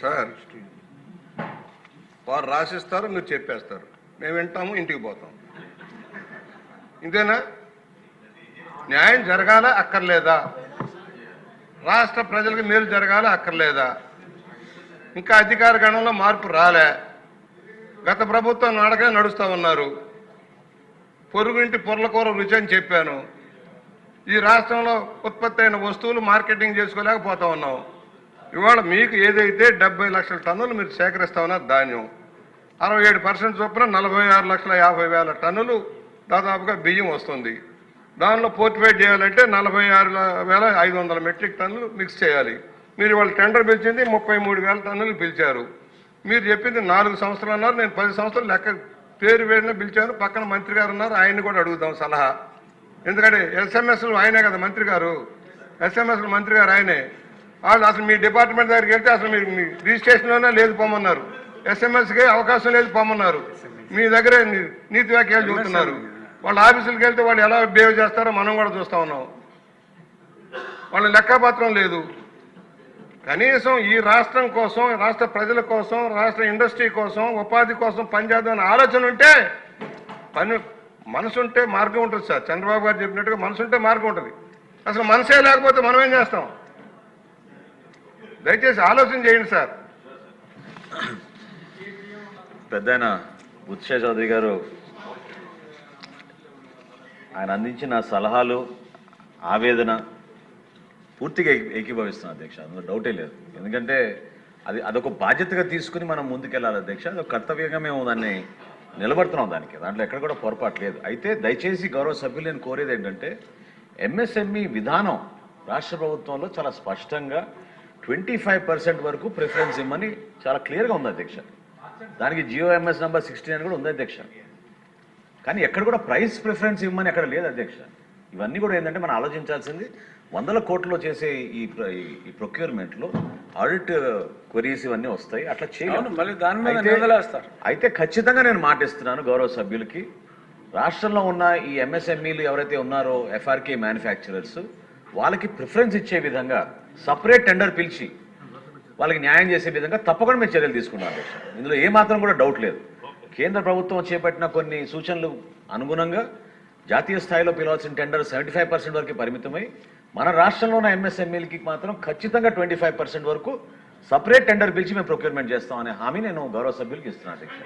Sir వారు రాసిస్తారు మీరు చెప్పేస్తారు. మేము వింటాము ఇంటికి పోతాం. ఇంతేనా? న్యాయం జరగాల అక్కర్లేదా? రాష్ట్ర ప్రజలకు మేలు జరగాల అక్కర్లేదా? ఇంకా అధికార గణంలో మార్పు రాలే. గత ప్రభుత్వం నడకనే నడుస్తూ ఉన్నారు. పొరుగుంటి పొర్లకూర రుచి అని చెప్పాను. ఈ రాష్ట్రంలో ఉత్పత్తి అయిన వస్తువులు మార్కెటింగ్ చేసుకోలేకపోతా ఉన్నాం. ఇవాళ మీకు ఏదైతే డెబ్బై లక్షల టన్నులు మీరు సేకరిస్తా ఉన్నారు ధాన్యం అరవై ఏడు పర్సెంట్ చొప్పున నలభై ఆరు లక్షల యాభై వేల టన్నులు దాదాపుగా బియ్యం వస్తుంది. దానిలో పోర్టిఫైడ్ చేయాలంటే నలభై ఆరు వేల ఐదు వందల మెట్రిక్ టన్నులు మిక్స్ చేయాలి. మీరు వాళ్ళు టెండర్ పిలిచింది ముప్పై మూడు వేల టన్నులు పిలిచారు. మీరు చెప్పింది నాలుగు సంవత్సరాలు అన్నారు నేను పది సంవత్సరాలు లెక్క పేరు వేడిన పిలిచాను. పక్కన మంత్రి గారు ఉన్నారు ఆయన్ని కూడా అడుగుదాం సలహా. ఎందుకంటే ఎస్ఎంఎస్లు ఆయనే కదా మంత్రి గారు. ఎస్ఎంఎస్లు మంత్రి గారు ఆయనే. వాళ్ళు అసలు మీ డిపార్ట్మెంట్ దగ్గరికి వెళ్తే అసలు మీరు మీ రిజిస్ట్రేషన్లోనే లేదు పోమన్నారు. ఎస్ఎంఎస్కి అవకాశం లేదు పోమన్నారు. మీ దగ్గరే నీ- నీతి వ్యాఖ్యలు చూస్తున్నారు. వాళ్ళ ఆఫీసులకు వెళ్తే వాళ్ళు ఎలా బిహేవ్ చేస్తారో మనం కూడా చూస్తా ఉన్నాం. వాళ్ళ లెక్కపత్రం లేదు. కనీసం ఈ రాష్ట్రం కోసం రాష్ట్ర ప్రజల కోసం రాష్ట్ర ఇండస్ట్రీ కోసం ఉపాధి కోసం పనిచేద్దామని ఆలోచన ఉంటే పని మనసుంటే మార్గం ఉంటుంది సార్. చంద్రబాబు గారు చెప్పినట్టుగా మనసు ఉంటే మార్గం ఉంటుంది. అసలు మనసే లేకపోతే మనం ఏం చేస్తాం? దయచేసి ఆలోచన చేయండి సార్. పెద్ద ఆయన చౌదరి గారు ఆయన అందించిన సలహాలు ఆవేదన పూర్తిగా ఏకీభవిస్తున్నాను అధ్యక్ష. అందులో డౌటే లేదు. ఎందుకంటే అది అదొక బాధ్యతగా తీసుకుని మనం ముందుకెళ్ళాలి అధ్యక్ష. అదొక కర్తవ్యంగా మేము దాన్ని నిలబడుతున్నాం దానికి. దాంట్లో ఎక్కడ కూడా పొరపాటు లేదు. అయితే దయచేసి గౌరవ సభ్యులు నేను కోరేది ఏంటంటే ఎంఎస్ఎంఈ విధానం రాష్ట్ర ప్రభుత్వంలో చాలా స్పష్టంగా ట్వంటీ ఫైవ్ పర్సెంట్ వరకు ప్రిఫరెన్స్ ఇమ్మని చాలా క్లియర్గా ఉంది అధ్యక్ష. దానికి జియో ఎంఎస్ నెంబర్ సిక్స్టీన్ అని కూడా ఉంది అధ్యక్ష. కానీ ఎక్కడ కూడా ప్రైస్ ప్రిఫరెన్స్ ఇవ్వమని ఎక్కడ లేదు అధ్యక్ష. ఇవన్నీ కూడా ఏంటంటే మనం ఆలోచించాల్సింది వందల కోట్లలో చేసే ఈ ఈ- ప్రొక్యూర్మెంట్లో ఆడిట్ క్వరీస్ ఇవన్నీ వస్తాయి. అట్లా అవును చేయాలి మళ్ళీ దాని మీద అయితే- నిందలేస్తారు అయితే ఖచ్చితంగా నేను మాటిస్తున్నాను గౌరవ సభ్యులకి. రాష్ట్రంలో ఉన్న ఈ ఎంఎస్ఎంఈలు ఎవరైతే ఉన్నారో ఎఫ్ఆర్కే మ్యానుఫ్యాక్చరర్స్ వాళ్ళకి ప్రిఫరెన్స్ ఇచ్చే విధంగా సపరేట్ టెండర్ పిలిచి వాళ్ళకి న్యాయం చేసే విధంగా తప్పకుండా మేము చర్యలు తీసుకున్నాం అధ్యక్ష. ఇందులో ఏమాత్రం కూడా డౌట్ లేదు. కేంద్ర ప్రభుత్వం చేపట్టిన కొన్ని సూచనలు అనుగుణంగా జాతీయ స్థాయిలో పిలవాల్సిన టెండర్ సెవెంటీ ఫైవ్ పర్సెంట్ వరకు పరిమితమై మన రాష్ట్రంలో ఉన్న ఎంఎస్ఎంఈలకి మాత్రం ఖచ్చితంగా ట్వంటీ ఫైవ్ పర్సెంట్ వరకు సపరేట్ టెండర్ పిలిచి మేము ప్రొక్యూర్మెంట్ చేస్తాం అనే హామీ నేను గౌరవ సభ్యులకి ఇస్తున్నాను అధ్యక్ష.